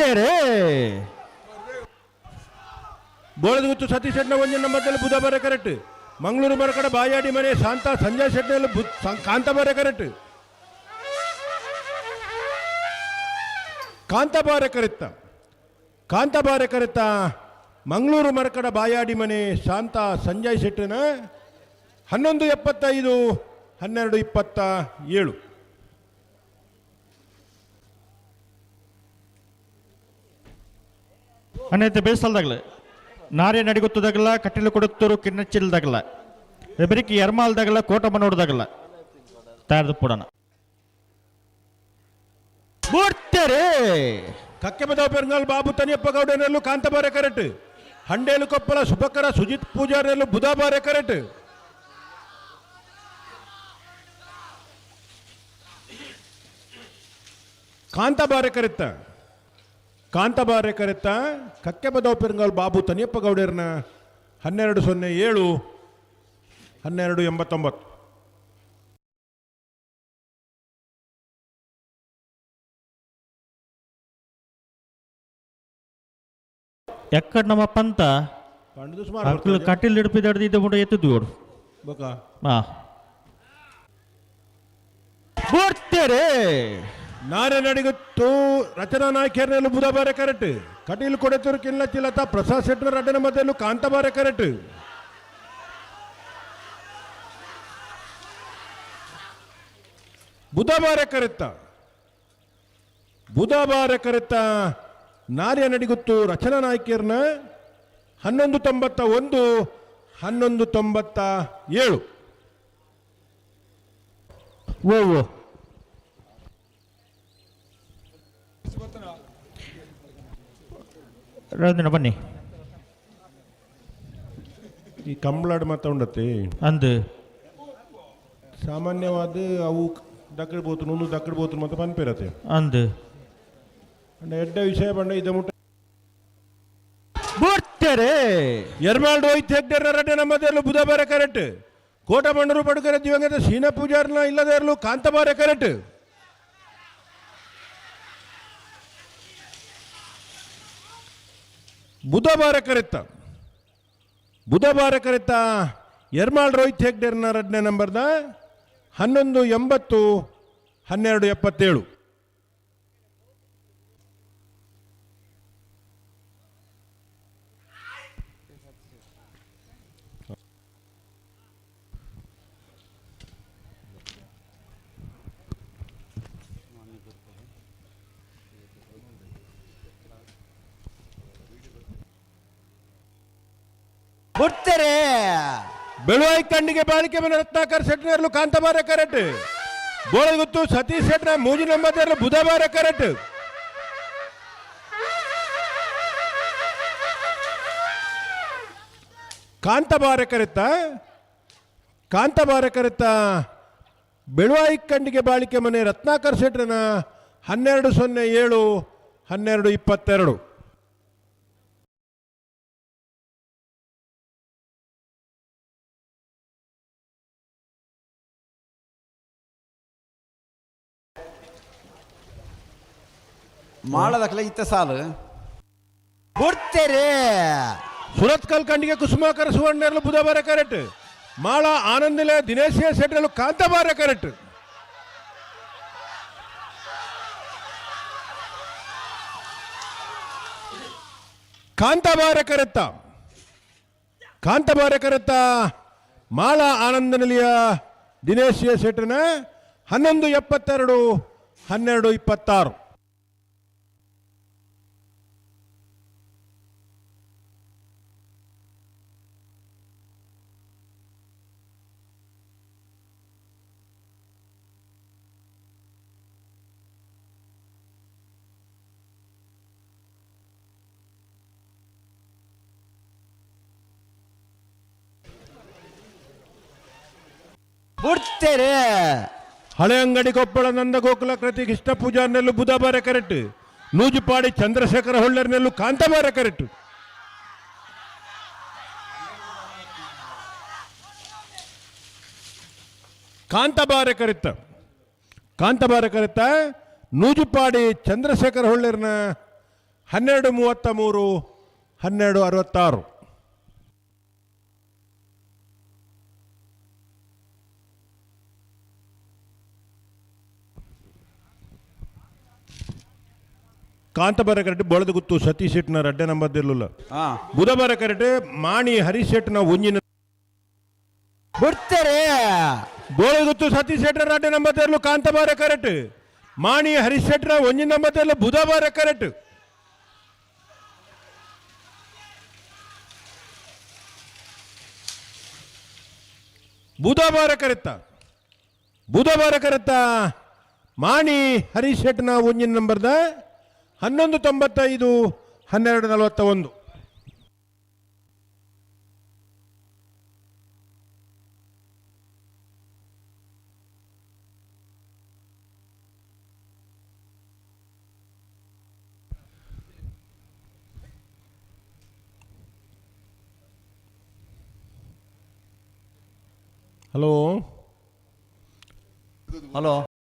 ಬಿಡ್ತೇರೆ ಬೋಳದಗುತ್ತು ಸತೀಶ್ ಶೆಟ್ನ ಒಂದು ನಂಬರ್ದಲ್ಲಿ ಬುಧ ಬರೆ ಕರೆಕ್ಟ್ ಮಂಗಳೂರು ಮರಕಡ ಬಾಯಾಡಿ ಮನೆ ಶಾಂತ ಸಂಜಯ್ ಸಂ- ಕಾಂತ ಬರೆ ಕರೆಕ್ಟ್ ಕಾಂತ ಬಾರೆ ಕರೆತ್ತ ಕಾಂತ ಬಾರೆ ಕರೆತ್ತ ಮಂಗಳೂರು ಮರಕಡ ಬಾಯಾಡಿ ಮನೆ ಶಾಂತ ಸಂಜಯ್ ಶೆಟ್ಟಿನ ಹನ್ನೊಂದು ಎಪ್ಪತ್ತೈದು, ಹನ್ನೆರಡು ಇಪ್ಪತ್ತ ಏಳು. ಅನ್ನೈತೆ ಬೇಸಲ್ದಾಗಲ ನಾರೇ ನಡಿಗೊತ್ತದಾಗಲ್ಲ ಕಟ್ಟಿಲು ಕೊಡುತ್ತರು ಕಿನ್ನಚ್ಚಿಲ್ದಾಗಲ್ಲ ಎಬರಿಗೆ ಕೋಟ ಕೋಟಮನೋಡ್ದಾಗಲ್ಲ ತಯಾರ್ದು ಪುಡಣ ಬಿಡ್ತೇರೆ ಕಕ್ಕೆ ಬದವ ಪೆರಂಗಾಲ್ ಬಾಬು ತನಿಯಪ್ಪ ಗೌಡನಲ್ಲೂ ಕಾಂತ ಬಾರೆ ಕರೆಕ್ಟ್ ಹಂಡೇಲು ಕೊಪ್ಪಲ ಸುಭಕರ ಸುಜಿತ್ ಪೂಜಾರಲ್ಲೂ ಬುಧ ಬಾರೆ ಕರೆಕ್ಟ್ ಕಾಂತ ಬಾರೆ ಕರೆತ್ತ. ಕಾಂತ ಬಾರೆ ಕರೆತ್ತ ಕಕ್ಕೆ ಬದವ ಪೆರಂಗಾಲ್ ಬಾಬು ತನಿಯಪ್ಪ ಗೌಡರ್ನ ಹನ್ನೆರಡು ಸೊನ್ನೆ ಏಳು ಹನ್ನೆರಡು ಎಂಬತ್ತೊಂಬತ್ತು. ಎಕ್ಕಡ್ ನಮ್ಮ ಪಂತ. ಪಂಡದು ಅಕ್ಲು ಸುಮಾರು ಹಿಡಿಪಿದಾಡ್ದು ಇದ್ದ ಮುಂಡ ಎತ್ತದು ನೋಡು ಬೇಕಾ? ಹಾ. ಬಿಡ್ತೇರೆ ನಾರೆ ನಡಿಗುತ್ತು ರಚನಾ ನಾಯ್ಕರ್ನಲ್ಲೂ ಬುಧ ಬಾರೆ ಕರೆಕ್ಟ್ ಕಟೀಲ್ ಕೊಡೆತೂರು ಕಿಲ್ಲ ಚಿಲತ ಪ್ರಸಾದ್ ಶೆಟ್ಟರ್ ಅಡ್ಡನ ಮಧ್ಯಲ್ಲೂ ಕಾಂತ ಬಾರೆ ಕರೆಕ್ಟ್ ಬುಧ ಬಾರೆ ಕರೆತ್ತ. ಬುಧ ಬಾರೆ ಕರೆತ್ತ ನಾರ್ಯ ನಡಿಗುತ್ತು ರಚನಾ ನಾಯ್ಕರ್ನ ಹನ್ನೊಂದು ತೊಂಬತ್ತ ಒಂದು, ಹನ್ನೊಂದು ತೊಂಬತ್ತ ಏಳು. ಓ. ರಂಜನ ಬನ್ನಿ. ಈ ಕಂಬಳಾಡ್ ಮಾತಾಡತ್ತೆ ಅಂದು. ಸಾಮಾನ್ಯವಾದ ಅವು ದಕ್ಕಡ್ ಬೋತು ನೂನು ದಕ್ಕಡ್ ಬೋತು ಮತ್ತೆ ಪನ್ಪೇರತ್ತೆ ಅಂದು. ಅಂಡ ಎಡ್ಡ ವಿಷಯ ಬಂಡ ಇದ ಮುಟ್ಟ ಬರ್ತಾರೆ ಎರ್ಮಾಲ್ಡ್ ಹೋಯ್ತು ಹೆಗ್ಡೇರ್ ರಡ್ಡೆ ನಮ್ಮದೆಲ್ಲೂ ಬುಧ ಬಾರೆ ಕರೆಕ್ಟ್ ಕೋಟ ಬಂಡರು ಪಡುಕರೆ ದಿವಂಗತ ಸೀನ ಪೂಜಾರ್ನ ಇಲ್ಲದೆ ಇರಲು ಕಾಂತ ಬಾರೆ ಕರೆಕ್ಟ್ ಬುಧ ಕರೆತ ಬುಧವಾರ ಕರೆತ ಎರ್ಮಾಳ್ ರೋಹಿತ್ ಹೆಗ್ಡೆರ್ನ ರಡ್ನೆ ನಂಬರ್ದ ಹನ್ನೊಂದು ಎಂಬತ್ತು ಹನ್ನೆರಡು ಎಪ್ಪತ್ತೇಳು. ಬಿಡ್ತೇರೆ ಬೆಳುವಾಯಿ ಕಣ್ಣಿಗೆ ಬಾಳಿಕೆ ಮನೆ ರತ್ನಾಕರ್ ಶೆಟ್ನರ್ಲು ಕಾಂತಬಾರ ಕರೆಕ್ಟ್ ಬೋಳಗುತ್ತು ಸತೀಶ್ ಶೆಟ್ನ ಮೂಜಿ ನಂಬರ್ಲು ಬುಧವಾರ ಕರೆಟ್. ಕಾಂತಬಾರ ಕರೆತ್ತ? ಕಾಂತಬಾರ ಕರೆತ ಬೆಳವಾಯಿ ಕಣ್ಣಿಗೆ ಬಾಳಿಕೆ ಮನೆ ರತ್ನಾಕರ್ ಶೆಟ್ರನ ಹನ್ನೆರಡು ಸೊನ್ನೆ ಏಳು, ಹನ್ನೆರಡು ಇಪ್ಪತ್ತೆರಡು. ಮಾಡದಕ್ಲೆ ಇತ್ತ ಸಾಲು. ಬಿಡ್ತೇರೆ. ಸುರತ್ಕಲ್ ಕಂಡಿಗೆ ಕುಸುಮಾಕರ ಸುವರ್ಣರ್ಲು ಬುಧವಾರ ಕರೆಕ್ಟ್ ಮಾಳ ಆನಂದಿಲೆ ದಿನೇಶಿಯ ಸೆಟ್ರಲು ಕಾಂತಬಾರ ಕರೆಕ್ಟ್ ಕಾಂತಬಾರ ಕರೆತ್ತ. ಕಾಂತಬಾರ ಕರೆತ್ತ ಮಾಳ ಆನಂದನಲಿಯ ದಿನೇಶಿಯ ಸೆಟ್ರನ ಹನ್ನೊಂದು ಎಪ್ಪತ್ತೆರಡು, ಹನ್ನೆರಡು ಇಪ್ಪತ್ತಾರು. ಬಿಡ್ತೇರೆ ಹಳೆ ಅಂಗಡಿ ಕೊಪ್ಪಳ ನಂದ ಗೋಕುಲ ಕೃತಿ ಕೃಷ್ಣ ಪೂಜಾರ್ನಲ್ಲೂ ಬುಧವಾರ ಕರೆಕ್ಟ್ ನೂಜುಪಾಡಿ ಚಂದ್ರಶೇಖರ ಹೊಳ್ಳರ್ನಲ್ಲೂ ಕಾಂತವಾರ ಕರೆಕ್ಟ್ ಕಾಂತಬಾರ ಕರೆತ್ತ. ಕಾಂತಬಾರ ಕರೆತ್ತ ನೂಜುಪಾಡಿ ಚಂದ್ರಶೇಖರ ಹೊಳ್ಳರ್ನ ಹನ್ನೆರಡು ಮೂವತ್ತ ಮೂರು, ಹನ್ನೆರಡು ಅರವತ್ತಾರು. ಕಾಂತಬಾರ ಕರೆಕ್ಟ್ ಬೋಳದ ಗುತ್ತು ಸತೀಶ್ ಶೆಟ್ನ ರಡ್ಡೆ ನಂಬರ್ ಇರಲಿಲ್ಲ ಹಾ. ಬುಧವಾರ ಕರೆಕ್ಟ್ ಮಾಣಿ ಹರೀಶ್ ಶೆಟ್ನ ಒಂಜಿನ ಬಿಡ್ತಾರೆ ಬೋಳಗುತ್ತು ಸತೀಶ್ ಶೆಟ್ರ ರಡ್ಡೆ ನಂಬರ್ ಇರಲು ಕಾಂತಬಾರ ಕರೆಕ್ಟ್ ಮಾಣಿ ಹರೀಶ್ ಶೆಟ್ರ ಒಂಜಿನ ನಂಬರ್ ಇರಲು ಬುಧವಾರ ಕರೆಕ್ಟ್ ಬುಧವಾರ ಕರೆತ್ತ. ಬುಧವಾರ ಕರೆತ್ತ ಮಾಣಿ ಹರೀಶ್ ಶೆಟ್ನ ಒಂಜಿನ ನಂಬರ್ದ ಹನ್ನೊಂದು ತೊಂಬತ್ತೈದು ಹನ್ನೆರಡು ನಲವತ್ತ ಒಂದು ಹಲೋ? ಹಲೋ?